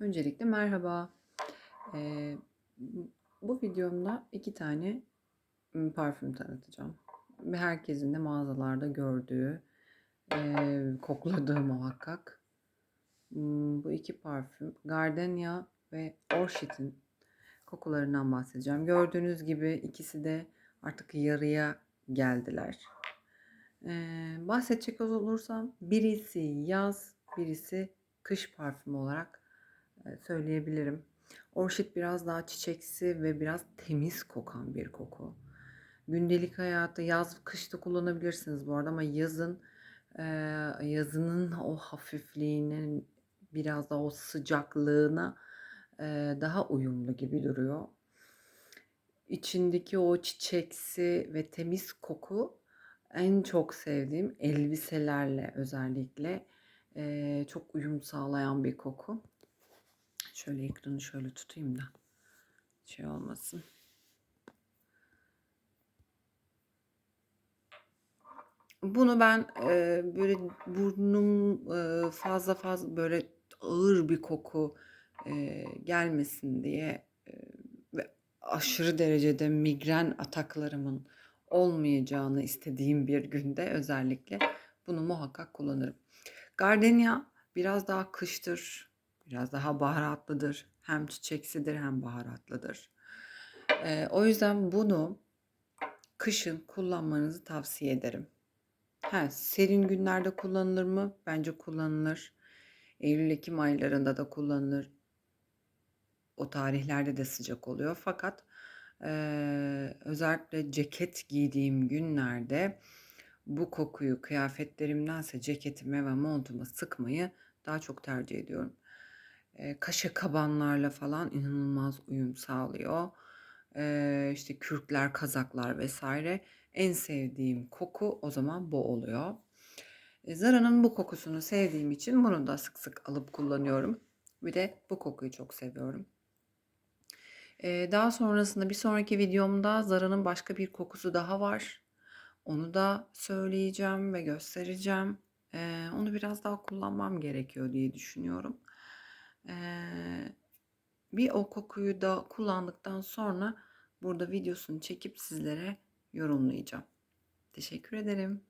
Öncelikle merhaba. Eee, bu videomda iki tane ım, parfüm tanıtacağım. Herkesin de mağazalarda gördüğü, eee, kokladığı muhakkak. Bu iki parfüm Gardenia ve Orchid'in kokularından bahsedeceğim. Gördüğünüz gibi ikisi de artık yarıya geldiler. Eee, bahsedecek olursam birisi yaz, birisi kış parfümü olarak e, söyleyebilirim. Orchid biraz daha çiçeksi ve biraz temiz kokan bir koku. Gündelik hayatta yaz, kışta kullanabilirsiniz bu arada ama yazın e, yazının o hafifliğinin biraz da o sıcaklığına e, daha uyumlu gibi duruyor. İçindeki o çiçeksi ve temiz koku en çok sevdiğim elbiselerle özellikle e, çok uyum sağlayan bir koku. Şöyle ekranı şöyle tutayım da şey olmasın. Bunu ben e, böyle burnum e, fazla fazla böyle ağır bir koku e, gelmesin diye e, ve aşırı derecede migren ataklarımın olmayacağını istediğim bir günde özellikle bunu muhakkak kullanırım. Gardenia biraz daha kıştır, biraz daha baharatlıdır. Hem çiçeksidir hem baharatlıdır. E, o yüzden bunu kışın kullanmanızı tavsiye ederim. Ha, serin günlerde kullanılır mı? Bence kullanılır. Eylül-Ekim aylarında da kullanılır. O tarihlerde de sıcak oluyor. Fakat eee, özellikle ceket giydiğim günlerde bu kokuyu kıyafetlerimdense ceketime ve montuma sıkmayı daha çok tercih ediyorum. Kaşe kabanlarla falan inanılmaz uyum sağlıyor. Eee işte kürkler, kazaklar vesaire. En sevdiğim koku o zaman bu oluyor. E, Zara'nın bu kokusunu sevdiğim için bunu da sık sık alıp kullanıyorum. Bir de bu kokuyu çok seviyorum. Ee, daha sonrasında bir sonraki videomda Zara'nın başka bir kokusu daha var. Onu da söyleyeceğim ve göstereceğim. Ee, onu biraz daha kullanmam gerekiyor diye düşünüyorum. Ee, bir o kokuyu da kullandıktan sonra burada videosunu çekip sizlere yorumlayacağım. Teşekkür ederim.